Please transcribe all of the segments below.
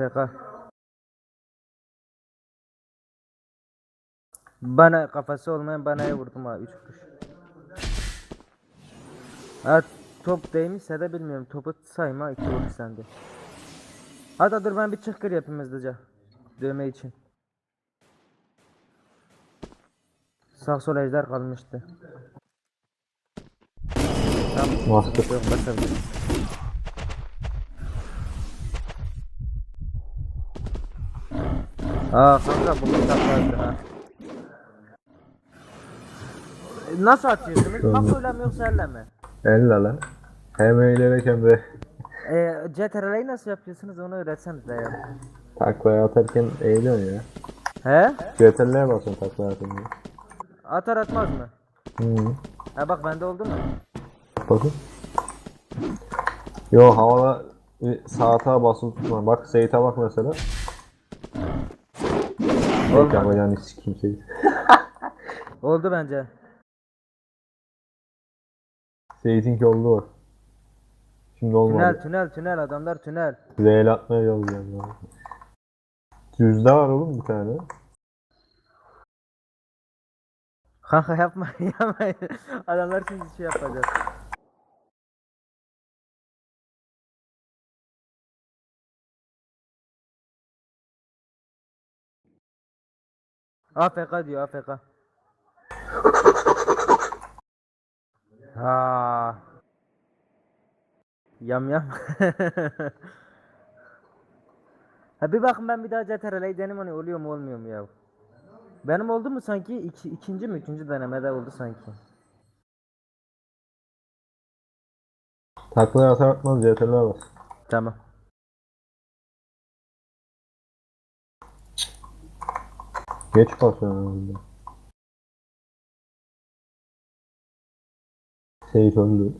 AFK. Bana kafası olmayan banaya vurdum ha 3 kuruş. Ha top değmişse de bilmiyorum. Topu sayma 2 vuruş sende. Hadi dur ben bir çıkır yapayım hızlıca. Dövme için. Sağ sol ejder kalmıştı. Tamam. Master. Yok basabilirim. Aa kanka bu kitaplardı ha. E, Nasıl atıyorsunuz? Makroyla mı yoksa elle mi? Elle lan. Hem eğilerek hem de E, CTRL'yi nasıl yapıyorsunuz onu öğretseniz de ya. taklaya atarken eğiliyorsun ya. He? CTRL'ye basıyorsun taklaya atarken. Atar atmaz mı? Hı. Ha bak bende oldu mu? Bakın. Yo havada bir saate basılı tutma. Bak Seyit'e bak mesela. Tek Olmadı. yapacağını sikeyim Seyit. Oldu bence. Seyit'inki oldu var. Şimdi olmadı. Tünel tünel tünel adamlar tünel. Zeyl atmaya çalışacağım ya. Düzde var oğlum bir tane. Kanka yapma yapma. Adamlar şimdi şey yapacak. AFK diyor AFK. Ha. Yam yam. ha bir bakın ben bir daha CTRL'yi deneyim hani oluyor mu olmuyor mu ya. Benim oldu mu sanki? İki, ikinci mi? Üçüncü denemede oldu sanki. Taklaya atar atmaz CTRL'e bas. Tamam. Geç basıyorsun herhalde. Seyit öldü.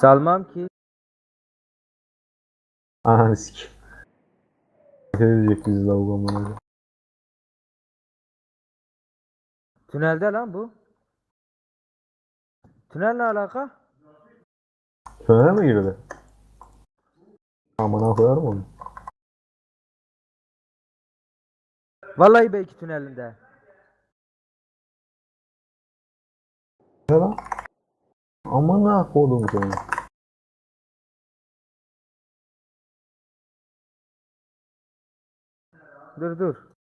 Salmam ki. Aha sik. Ne diyecek bizi amına. Tünelde lan bu. Tünel ne alaka? Tünele mi girdi? Amına koyarım onu. Vallahi belki tünelinde. Ne lan? Amına koydum seni. Dur dur.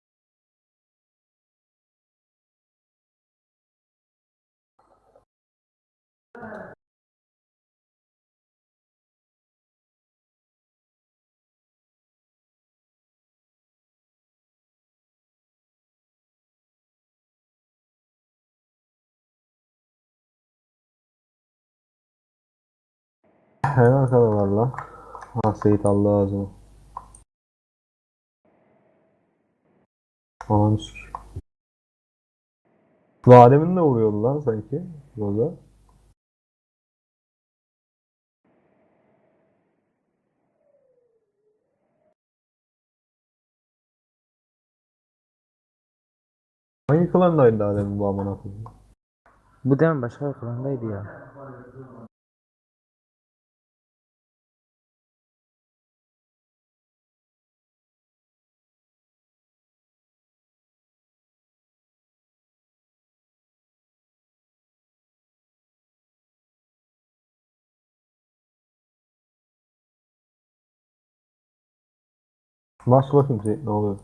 En arkada var lan. Seyit Allah ağzını. Aman sik. Bu Adem'in de vuruyordu lan sanki. Burada. Hangi klandaydı Adem'in bu amına koyayım? Bu demin başka bir klandaydı ya. Bas bakayım Seyit ne oluyor?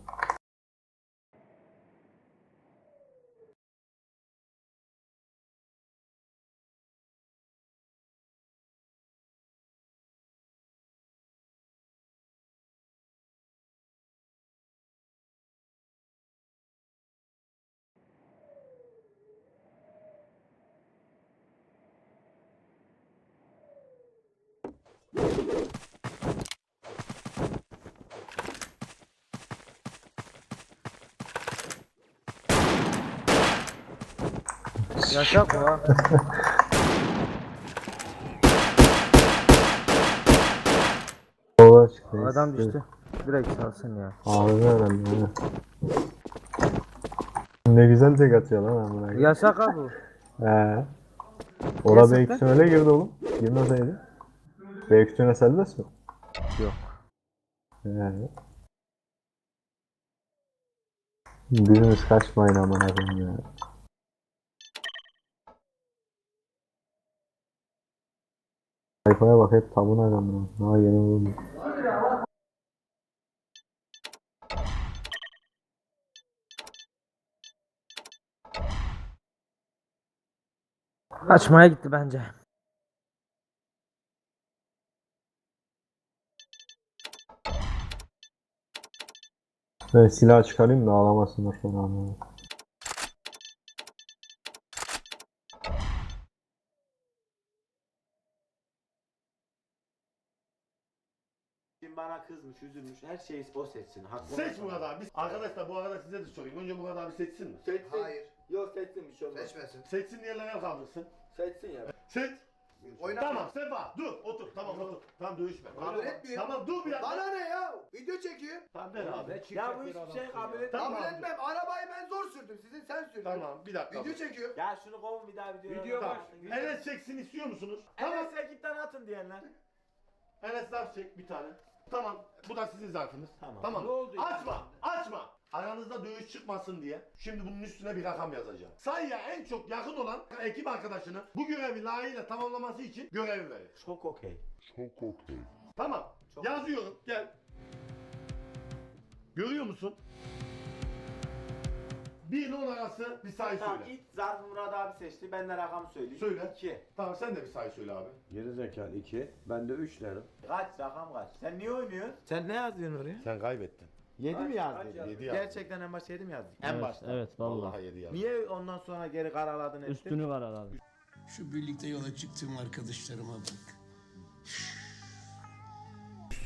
Yaşak. Sola çıktı. Adam düştü. Direkt salsın ya. Ağzı herhalde. aynen. Ne güzel tek atıyor lan amına. koyayım. Yasak ha bu. He. Ora Yasak belki öyle girdi oğlum. Girmeseydi. B kütüğüne serbest mi? Yok. Yani. Biriniz kaçmayın aman abim ya. Sayfaya bak hep tabun adamlar. Ha yeni vurdu. Açmaya gitti bence. Ben silah çıkarayım da ağlamasınlar sonra ama. Şimdi bana kızmış, üzülmüş. Her şeyi o seçsin. Hakkı Seç Murat abi. Arkadaşlar bu arada size de sorayım. Önce Murat abi seçsin mi? Seçsin. Hayır. Yok seçsin bir şey olmaz. Seçmesin. Seçsin diğerlerine el kaldırsın. Seçsin ya. Seç. Oyna. Tamam Sefa dur otur tamam otur. Tamam dövüşme. Kabul Tamam, etmiyor. Tamam dur bir dakika. Bana ne ya? Video çekiyor. Tamam ver abi. Ya bu hiçbir şey kabul et. Tamam. Kabul etmem. Arabayı ben zor sürdüm. Sizin sen sürdün. Tamam bir dakika. Video çekiyor. Ya şunu kovun bir daha video. Video Tamam. var. Enes çeksin istiyor musunuz? Tamam. Evet sekitten atın diyenler. Enes çek bir tane. Tamam. Bu da sizin zarfınız. Tamam. Tamam. Ne oldu ya? Açma. Açma. Aranızda dövüş çıkmasın diye. Şimdi bunun üstüne bir rakam yazacağım. Sayıya en çok yakın olan ekip arkadaşını bu görevi layığıyla tamamlaması için görevi verir. Çok okey. Tamam. Çok- Yazıyorum. Gel. Görüyor musun? 1 ile 10 arası bir sayı Tamam söyle. ilk zarfı Murat abi seçti. Ben de rakam söyleyeyim. Söyle. 2. Tamam sen de bir sayı söyle abi. Geri zekalı 2. Ben de 3 derim. Kaç rakam kaç? Sen niye oynuyorsun? Sen ne yazıyorsun oraya? Sen kaybettin. 7 mi Kaç yazdın? yazdın? Yedi yazdın. Gerçekten en başta 7 mi yazdın? En Evet, başta. Evet vallahi. Vallahi 7 yazdın. Niye ondan sonra geri karaladın ettin? Üstünü var abi. Şu birlikte yola çıktığım arkadaşlarıma bak.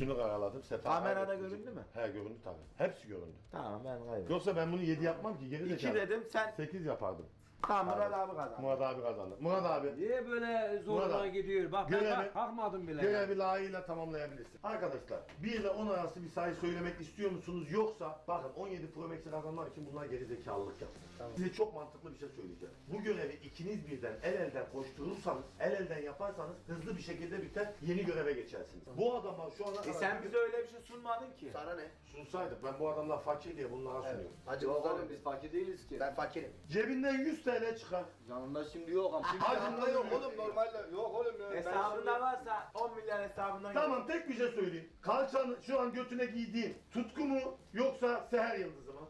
Üstünü karaladım. Sefer Kamerada göründü mü? He göründü tabii. Hepsi göründü. Tamam ben kaybettim. Yoksa ben bunu 7 yapmam ki geri 2 zekalı. dedim sen. 8 yapardım. Tamam Murat abi kazandı. Murat abi kazandı. Murat abi Niye böyle zoruna Burada. gidiyor? Bak ben Görevi- bak, kalkmadım bile. görevi layığıyla tamamlayabilirsin. Arkadaşlar 1 ile 10 arası bir sayı söylemek istiyor musunuz? Yoksa bakın 17 Pro Max'i kazanmak için bunlar geri zekalılık yaptı. Size çok mantıklı bir şey söyleyeceğim. Bu görevi ikiniz birden el elden koşturursanız, el elden yaparsanız hızlı bir şekilde biter, yeni göreve geçersiniz. Bu adama şu ana E kadar sen bize öyle bir şey sunmadın ki. Sana ne? sunsaydık ben bu adamlar fakir diye bunlara Evet. sunuyorum. Hacı Yok oğlum biz fakir değiliz ki. Ben fakirim. Cebinden 100 TL çıkar. Yanımda şimdi yok ama. Şimdi Hacı yanımda yok oğlum normalde. Yok oğlum ya. Ben Hesabında şimdi- varsa 10 milyar hesabından Tamam tek bir şey söyleyeyim. Kalçanı şu an götüne giydiğin tutku mu yoksa seher yıldızı mı?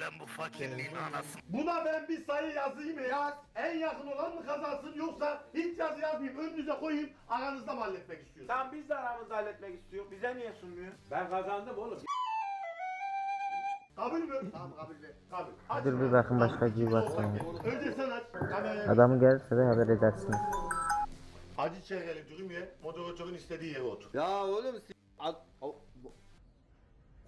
ben bu fakirliğin anası. Buna ben bir sayı yazayım mı? Yaz. En yakın olan mı kazansın yoksa hiç yazı yazmayayım önünüze koyayım aranızda mı halletmek istiyorsunuz? Tamam biz de aramızda halletmek istiyor. Bize niye sunmuyor? Ben kazandım oğlum. Kabul mü? Tamam kabul ver. Kabul. Dur bir bakın başka gibi baksın. ya. Önce sen aç. Kamerayı. Adamı gelirse de haber edersiniz. Acı çehreli dürüm ye. Moderatörün istediği yere otur. Ya oğlum s- bu-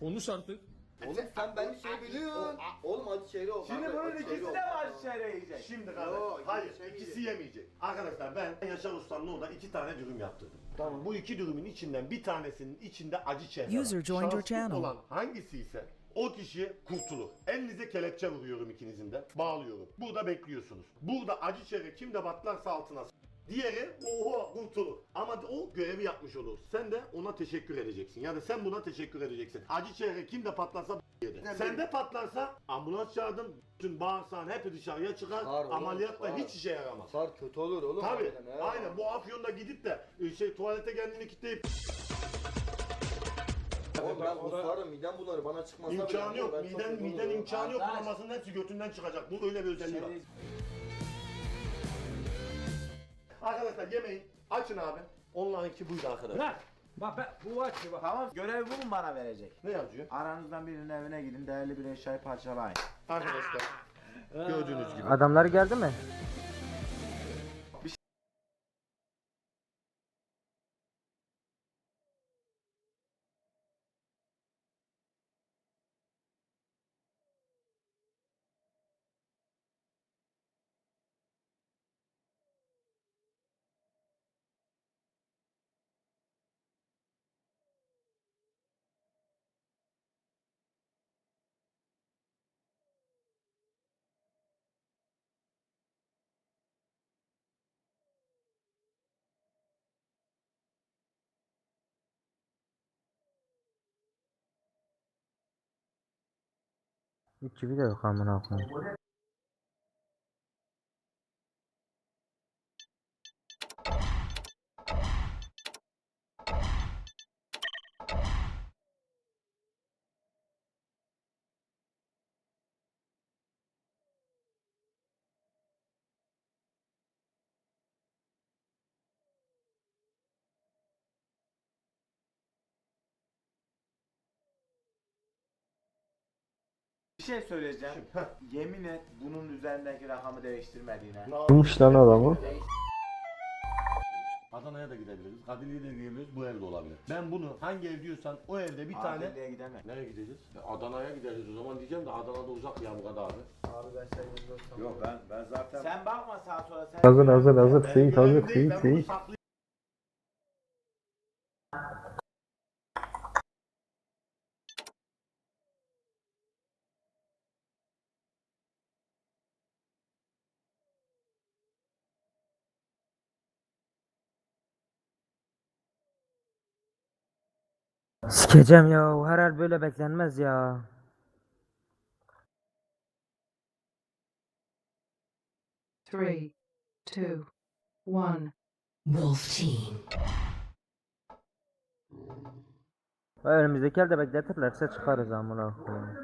Konuş artık. Oğlum sen beni şey biliyorsun. Oğlum hadi şehri ol. Şimdi bunun ikisi de var şehre yiyecek. Şimdi kardeş. Yok, Hayır. şey ikisi yemeyecek. Arkadaşlar ben Yaşar Usta'nın orada iki tane dürüm yaptırdım. Tamam. Bu iki dürümün içinden bir tanesinin içinde acı çehre User joined your channel. olan hangisi ise o kişi kurtulur. Elinize kelepçe vuruyorum ikinizin de. Bağlıyorum. Burada bekliyorsunuz. Burada acı çehre kimde batlarsa altına Diğeri oho kurtulur. Ama o görevi yapmış olur. Sen de ona teşekkür edeceksin. Yani sen buna teşekkür edeceksin. Acı çehre kimde patlarsa b- yedi. Sen de patlarsa ambulans çağırdın. Bütün bağırsağın hep dışarıya çıkar. Var oğlum, Ameliyatta var. hiç işe yaramaz. Sar kötü olur oğlum. Tabii. he. Aynen bu afyonda gidip de e, şey tuvalete kendini kilitleyip Oğlum ben kusarım midem bulanır bana çıkmasa bile imkanı ama yok. ben çok Miden miden imkanı yok. Arkadaş. Kanamasının hepsi götünden çıkacak. Bu öyle bir özelliği var. Arkadaşlar yemeyin. Açın abi. Online'ki buydu arkadaşlar. Bırak. Bak ben bu aç bak. Tamam görev bu mu bana verecek? Ne yazıyor? Aranızdan birinin evine gidin değerli bir eşyayı parçalayın. Arkadaşlar gördüğünüz gibi. Adamlar geldi mi? Hiç gibi de yok koyayım. Şey söyleyeceğim. Yemin et bunun üzerindeki rakamı değiştirmediğine. Bulmuş lan adamı. Adana'ya da gidebiliriz. Kadirli'ye de gidebiliriz. Bu evde olabilir. Ben bunu hangi ev diyorsan o evde bir tane... Adilliğe gidemem. Nereye gideceğiz? E, Adana'ya gideriz o zaman diyeceğim de Adana'da uzak ya bu kadar abi. Abi ben dostum. Yok ben ben zaten. Sen bakma sağa sola sen. Hazır hazır hazır. Seyit hazır Seyit Seyit. Sikeceğim ya. Herhal böyle beklenmez ya. Three, two, one. Wolf Team. Önümüzdeki elde bekletirlerse çıkarız amına koyayım.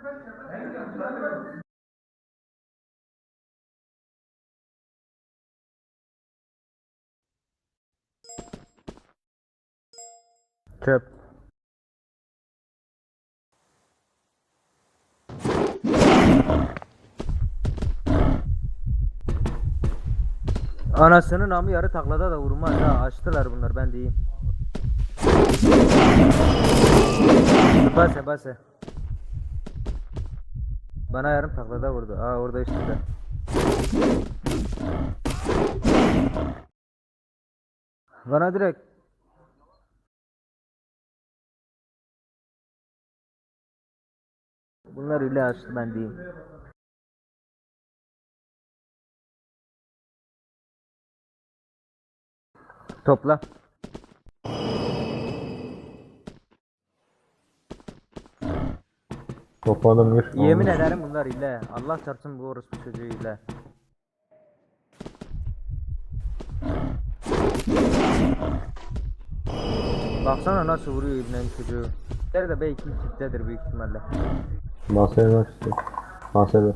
Çöp. Anasının amı yarı taklada da vurmaz ha. Açtılar bunlar ben diyeyim. Base base. Bana yarım taklada vurdu. Aa orada işte de. Bana direkt Bunlar ile açtı ben diyeyim. Topla. Topladım bir. Yemin olmuş. ederim bunlar ile. Allah çarpsın bu orospu çocuğu ile. Baksana nasıl vuruyor ibnen çocuğu. Nerede belki kitledir büyük ihtimalle. Bahseder. Bahseder.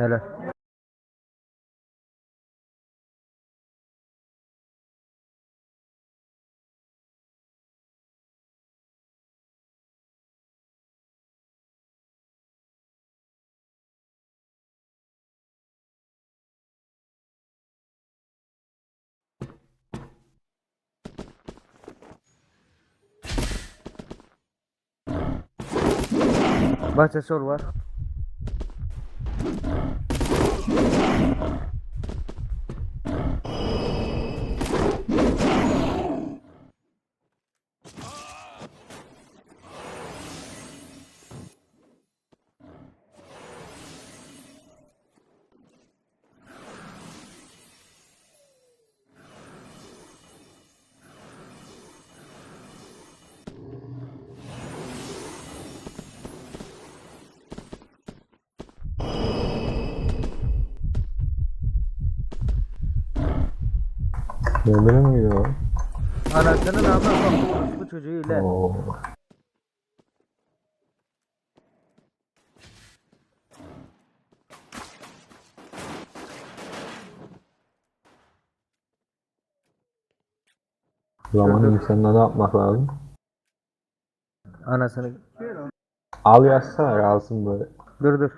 Hele. Bahçe sol var. Birbirine mi gidiyor? Anasının bak bu orospu çocuğu ile. Oo. Zamanın insanına ne yapmak lazım? Anasını. Al yazsana kalsın böyle. Dur dur.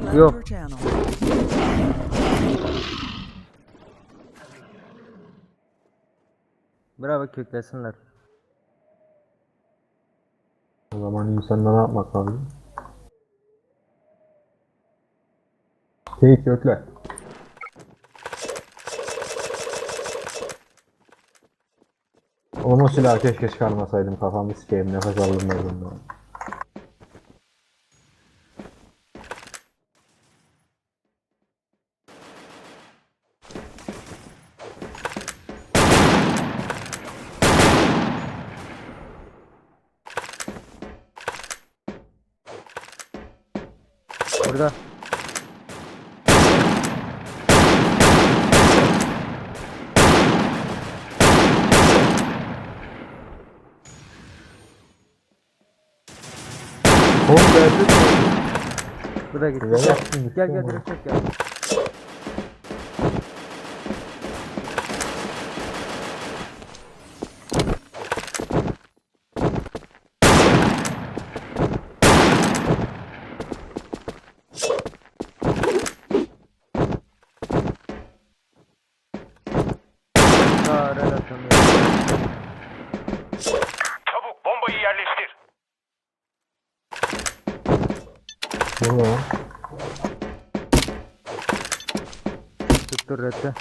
Yok. Bravo köklesinler. O zaman insanına ne yapmak lazım? Teyit kökle. Oğlum o silahı keşke çıkarmasaydım kafamı sikeyim nefes aldırmıyordum ben. Oğlum geldi. Bu da gitti. Güzel Gel yaptın, gel, gitti gel ama. direkt çek gel. Ne lan? Tuttur redde.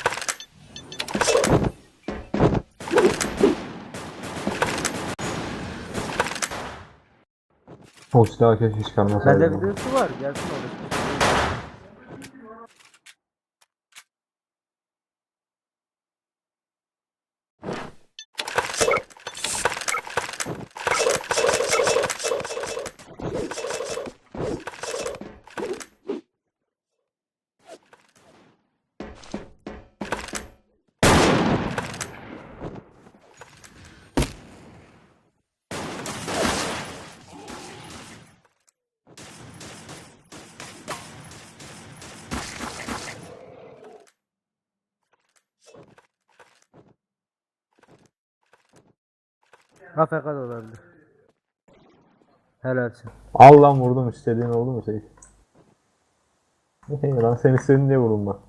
O silahı keşke çıkarmasaydım. Bende videosu var. Gelsin orası. AFK da olabilir. Helalsin. Al lan vurdum istediğin oldu mu? Hey lan sen istedin diye vurulma.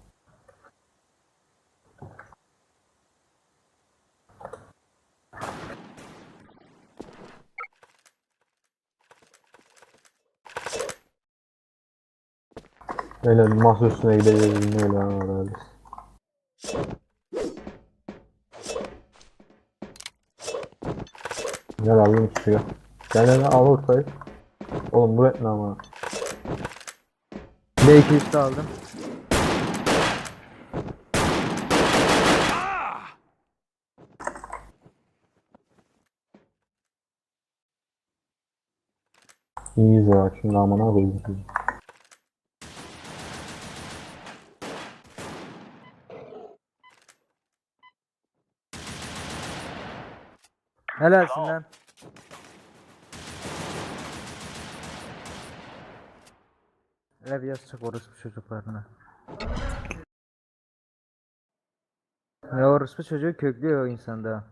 Öyle bir masa üstüne gideceğiz ne öyle herhalde. Gel aldım çıkıyor. Gel gel al ortayı. Oğlum bu etme ama. B2 üstü aldım. İyiyiz ya şimdi amına koydum sizi. Helalsin lan. Hele bir yaz çık orospu çocuklarına. Ya orospu çocuğu köklüyor o insanda.